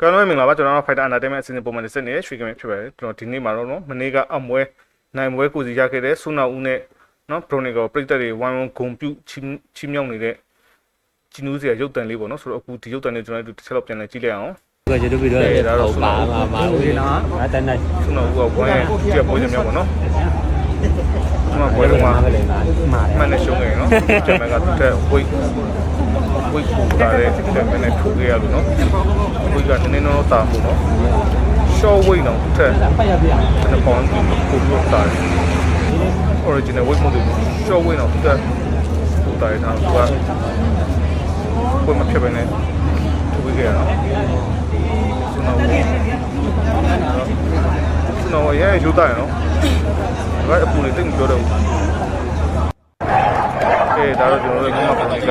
ကံလုံးမင်္ဂလာပါကျွန်တော်တို့ Fighter Entertainment အစီအစဉ်ပုံမှန်တစ်စက်နေရွှေကမြဖြစ်ပါတယ်ကျွန်တော်ဒီနေ့မှာတော့နော်မနေ့ကအမွဲနိုင်မွဲကိုစီရခဲ့တဲ့ဆုနာဦးနဲ့နော် Chronicle ပရိသတ်တွေဝိုင်းဝန်းဂုံပြုချီးချီးမြှောက်နေတဲ့ဂျီနူးစရာရုပ်တံလေးပေါ့နော်ဆိုတော့အခုဒီရုပ်တံလေးကျွန်တော်တို့တစ်ချက်တော့ပြန်လည်ကြည့်လိုက်အောင်ကကျေတို့ပြီးတော့အေးဒါတော့ပါမှာမှာဦးနော်ငါတန်းတန်းဆုနာဦးကဝိုင်းကြက်ပေါ်ကြမြောက်ပေါ့နော်ဒီမှာပွဲတော့မှာပဲလေမှာမှာမှန်နဲ့ရှုံးနေနော်ဂျမန်ကသူ့ထက်ဝိတ် ဝိတ်ပူတာတဲ့ဂျမန်နဲ့ထိုးခဲ့ရလို့နော်ဝိတ်ကနည်းနည်းတော့တာဖို့နော် short weight တော့သူ့ထက်ပတ်ရပြတစ်ပေါင်ကိုပို့ပြီးတော့တာတယ် original weight မဟုတ်ဘူး short weight တော့သူကပို့တာရတာသူကကိုယ်မဖြစ်ပဲနဲ့ထုတ်ပေးခဲ့ရတော့ကျွန်တော်ကျွန်တော်ရဲရိုးတာရနော်ဒါကအပူလေးတိတ်မပြောတော့ဘူးအေးဒါတော့ကျွန်တော်တို့ကမှပုံလေးက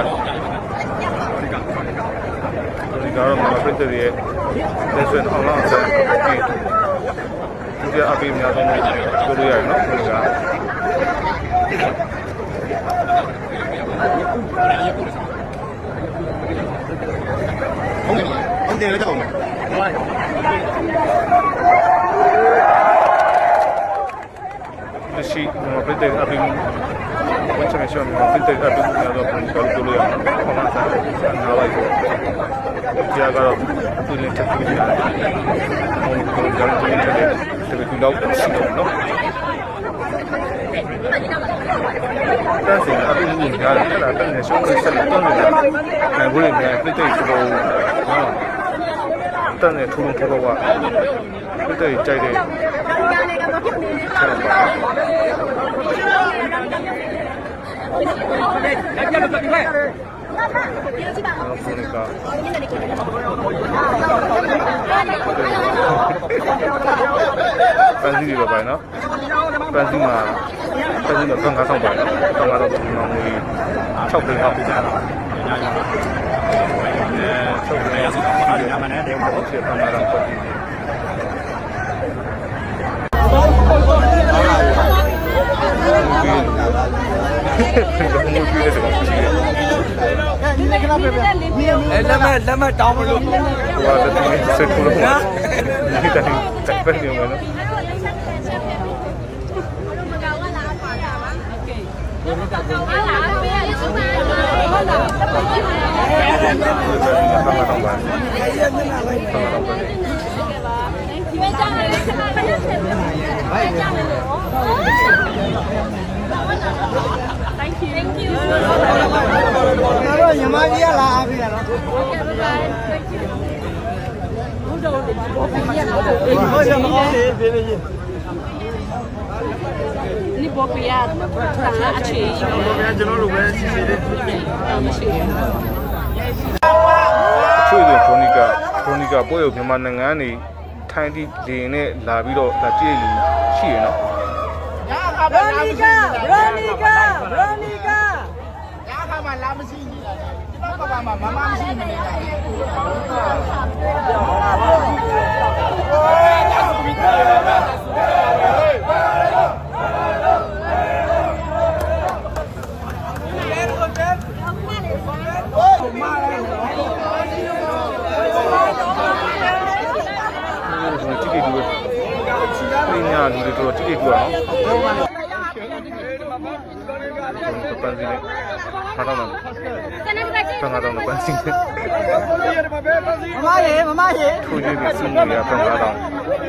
ဒီကတော့မှာပြည့်တဲ့ရဲ့လက်ဆွဲအောင်လောက်ဆက်ပြီးဒီကအပေးများဆုံးလို့ပြောလို့ရတယ်နော်ဒီကဟုတ်တယ်လည်းကြောက်လက်ရှိဒီမှာပြည့်တဲ့အပေး ဝန်ချင်ရှောင်းမှာပြည့်တဲ့အပေးများတော့ပုံပြောလို့ပြောလို့ရတယ်နော်ခေါင်းစားနားလိုက်တော့ဒီကတော့သူလည်းတက်ပြီးရတယ်ဟိုကတော့ကြောင်းကျင်းတဲ့တကယ်တော့ရှိတော့နော်တန်းစင်အပေးမှုများတယ်အဲ့ဒါတန်းနေရှောင်းလို့ဆက်လို့တော့နေတယ်နိုင်ဘူးလေမြန်ပြည့်တဲ့စဘောနော်တန်းနေထူလုံးထူတော့ကပြည့်တဲ့ကြိုက်တဲ့ဆက်ပါ Veronica. ပန်းစည်းတွေပဲပိုင်နော်ပန်းစည်းမှာပန်းစည်းမှာငါးဆောင်ပိုင်နော်ငါးတော့ဒီမှာငွေ6သိန်းအောက်ပြန်လာအဲ6သိန်းအောက်ပြန်လာမှန်းတယ်ဟုတ်ကဲ့ပန်းလာတော့ပတ်ပြီးဒီလိုမျိုး ပြည့်တဲ့ကောင်ရှိတယ်အဲလ ကျွန်တော်တို့ညီမကြီးကလာအားပေးတာနော်ဟုတ်ကဲ့ပါဘုဒ္ဓဘာသာကိုပြန်ရအောင်။ဟုတ်တယ်မဟုတ်သေးသေးသေး။ဒီပေါ်ပြရတာအခြေကြီး။ပေါ်ပြကျွန်တော်တို့ပဲစီစီလေး။မရှိဘူး။ချွေတဲ့ခရိုနီကာခရိုနီကာပေါ်ရုပ်မြန်မာနိုင်ငံနေထိုင်းတိလင်းနဲ့လာပြီးတော့လာကြည့်လူရှိရနော်။ခရိုနီကာခရိုနီကာခရိုနီကာ မှလာမရှိဘူးဒီဘက်ကမှမမမရှိမနေဘူးဒီကြည့်ကြည့်လူပညာလူတွေတော့ကြည့်ကြည့် ကြနော်ပန်းစီနဲ့ထားတော့မယ်ဆန်းတော့ပန်းစီနဲ့မမရေမမရေထိုးကြည့်ပြီးစုနေရပန်းကားတော့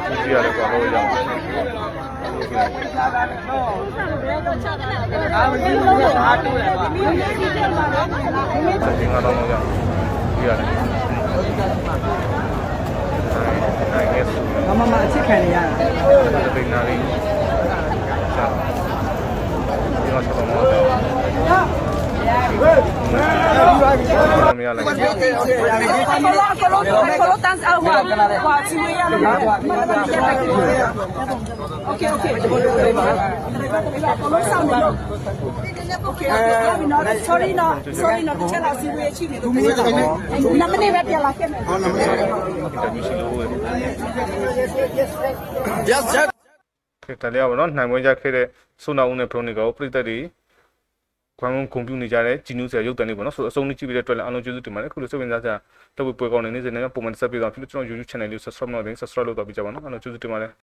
ကြည့်ရတယ်ကွာဟိုရောက်အားမကြည့်ဘူးအားတူတယ်ပါစတင်ကတော့ရောက်ကြည့်ရတယ်နိုင်နေစုမမမအချစ်ခံနေရတာ တပိနာလေးရှာဒီမှာဆက်တော့မှာ မရလိုက် ကလောကလောကလောတန်းစားဟွာဟွာချီရရတယ်โอเคโอเคဒီလိုလေးပါကလောဆောင်နေတော့โอเคโอเค sorry no sorry no တချက်လာစီဝေးချိနေတော့နမနေပဲပြန်လာခဲ့မယ် ဟောနမ အင်တာဗျူးရှိလို့ yes yes ခေတ္တလေးပါနော်နိုင်ပွဲကြခဲ့တဲ့ဆုနာဦးနဲ့ပရိုနီကိုပြိသက်တွေ ဝမ်းဝန်းဂုံပြူနေကြတဲ့ဂျီနူးဆရာရုပ်တံလေးပေါ့နော်ဆိုတော့အဆုံးလေးကြည့်ပြီးတဲ့အတွက်လည်းအားလုံးကျေးဇူးတင်ပါတယ်ခုလိုစိတ်ဝင်စားကြတော့ပွဲကောင်းနေနေစနေပုံမှန်ဆက်ပြီးတော့ဖြစ်လို့ကျွန်တော် YouTube channel လေးကို subscribe လုပ်နေ subscribe လုပ်တော့ပြကြပါနော်အားလုံးကျေးဇူးတင်ပါတယ်